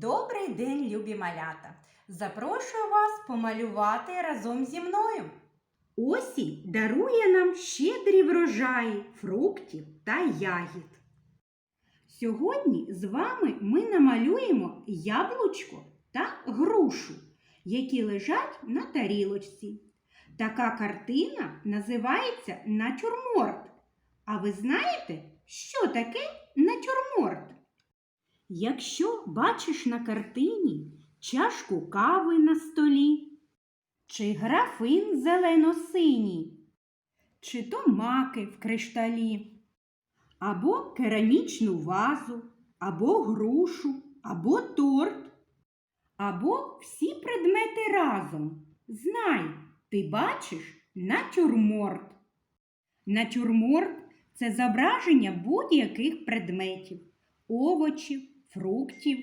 Добрий день, любі малята! Запрошую вас помалювати разом зі мною. Осінь дарує нам щедрі врожаї фруктів та ягід. Сьогодні з вами ми намалюємо яблучко та грушу, які лежать на тарілочці. Така картина називається натюрморт. А ви знаєте, що таке натюрморт? Якщо бачиш на картині чашку кави на столі, чи графин зелено-синій, чи то маки в кришталі, або керамічну вазу, або грушу, або торт, або всі предмети разом. Знай, ти бачиш натюрморт. Натюрморт це зображення будь-яких предметів, овочів, фруктів,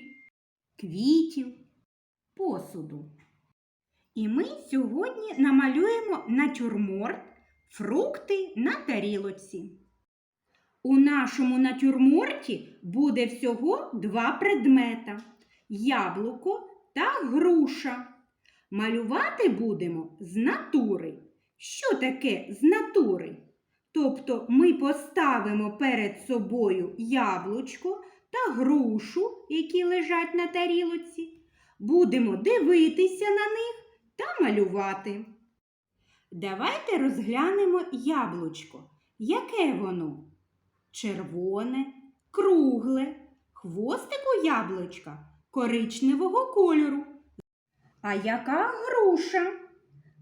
квітів, посуду. І ми сьогодні намалюємо натюрморт фрукти на тарілоці. У нашому натюрморті буде всього два предмета яблуко та груша. Малювати будемо з натури. Що таке з натури? Тобто ми поставимо перед собою яблучко та грушу, які лежать на тарілоці. Будемо дивитися на них та малювати. Давайте розглянемо яблучко. Яке воно? Червоне, кругле, хвостик у яблучка коричневого кольору. А яка груша?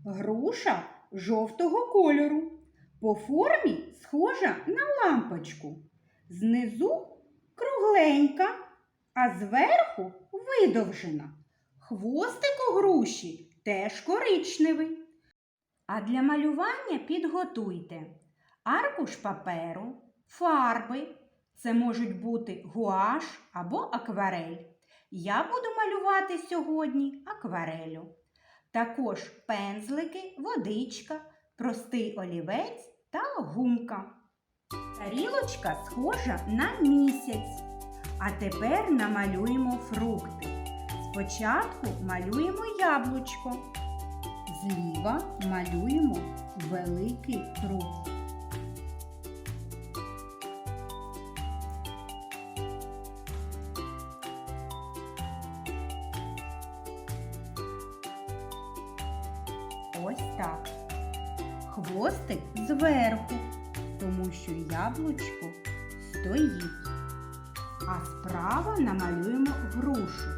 Груша жовтого кольору. По формі схожа на лампочку. Знизу кругленька, а зверху видовжена. Хвостик у груші теж коричневий. А для малювання підготуйте аркуш паперу, фарби. Це можуть бути гуаш або акварель. Я буду малювати сьогодні акварелю. Також пензлики, водичка, простий олівець та гумка. Тарілочка схожа на місяць. А тепер намалюємо фрукти. Спочатку малюємо яблучко. Зліва малюємо великий круг. Ось так. Хвостик зверху, тому що яблучко стоїть. А справа намалюємо грушу.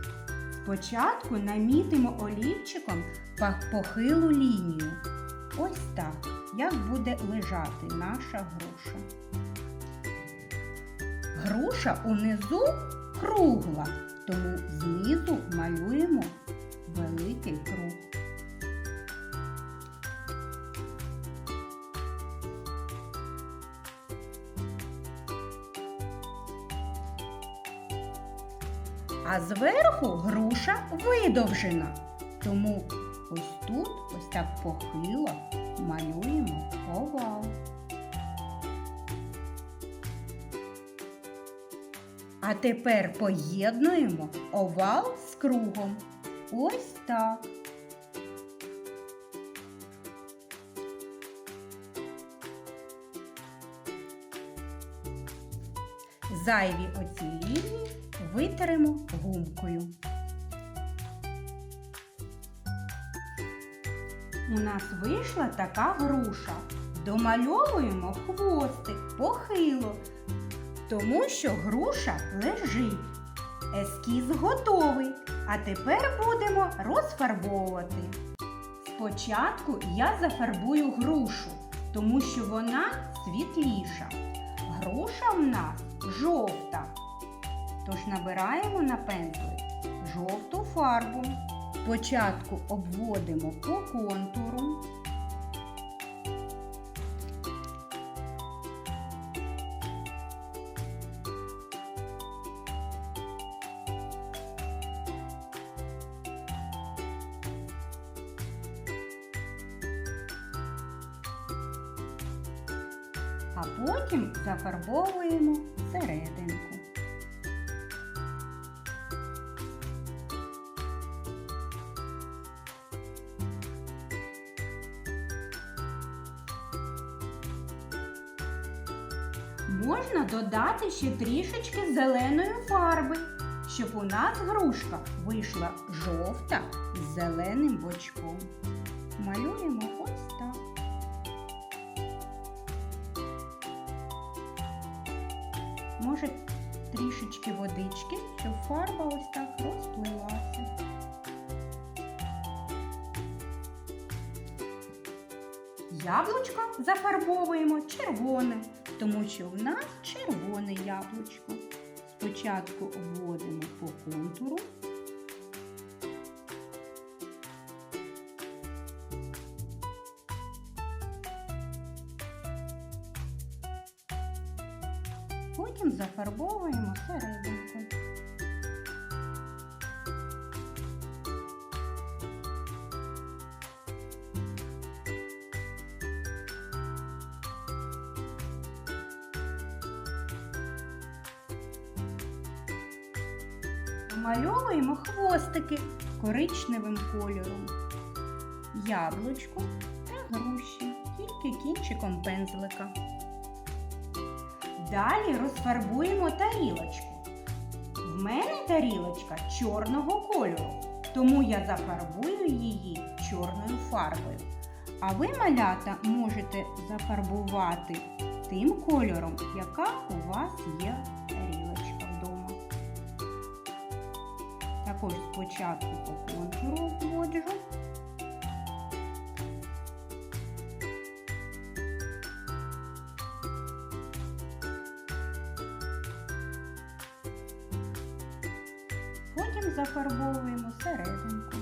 Спочатку намітимо олівчиком похилу лінію. Ось так, як буде лежати наша груша. Груша унизу кругла, тому знизу малюємо великий круг. А зверху груша видовжена. Тому ось тут, ось так похило, малюємо овал. А тепер поєднуємо овал з кругом. Ось так. Зайві оці лінії витеремо гумкою. У нас вийшла така груша. Домальовуємо хвостик похило, тому що груша лежить. Ескіз готовий, а тепер будемо розфарбовувати. Спочатку я зафарбую грушу, тому що вона світліша. Груша в нас жовта. Тож набираємо на пензлик жовту фарбу. Спочатку обводимо по контуру. А потім зафарбовуємо серединку. Можна додати ще трішечки зеленої фарби, щоб у нас грушка вийшла жовта з зеленим бочком. Малюємо ось так. Може трішечки водички, щоб фарба ось так розплилася. Яблучко зафарбовуємо червоне, тому що в нас червоне яблучко. Спочатку обводимо по контуру. Потім зафарбовуємо серединку. Намальовуємо хвостики коричневим кольором, яблучко та груші, тільки кінчиком пензлика. Далі розфарбуємо тарілочку. В мене тарілочка чорного кольору, тому я зафарбую її чорною фарбою. А ви, малята, можете зафарбувати тим кольором, яка у вас є тарілочка Також спочатку по контуру обводжу. Потім зафарбовуємо серединку.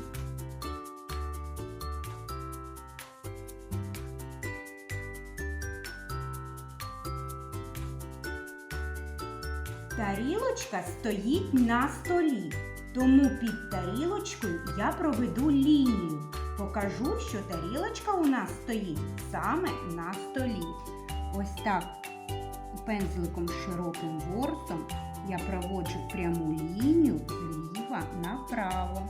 Тарілочка стоїть на столі, тому під тарілочкою я проведу лінію. Покажу, що тарілочка у нас стоїть саме на столі. Ось так пензликом з широким ворсом я проводжу пряму лінію зліва направо.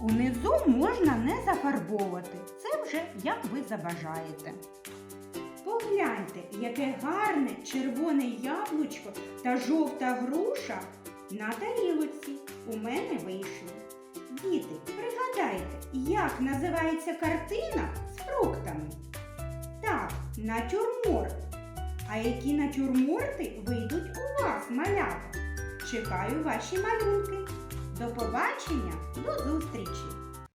Унизу можна не зафарбовувати. Це вже як ви забажаєте. Погляньте, яке гарне червоне яблучко та жовта груша на тарілоці у мене вийшло. Діти, пригадайте, як називається картина з фруктами? Так, натюрморт. А які натюрморти вийдуть у вас, малята? Чекаю ваші малюнки. До побачення, до зустрічі!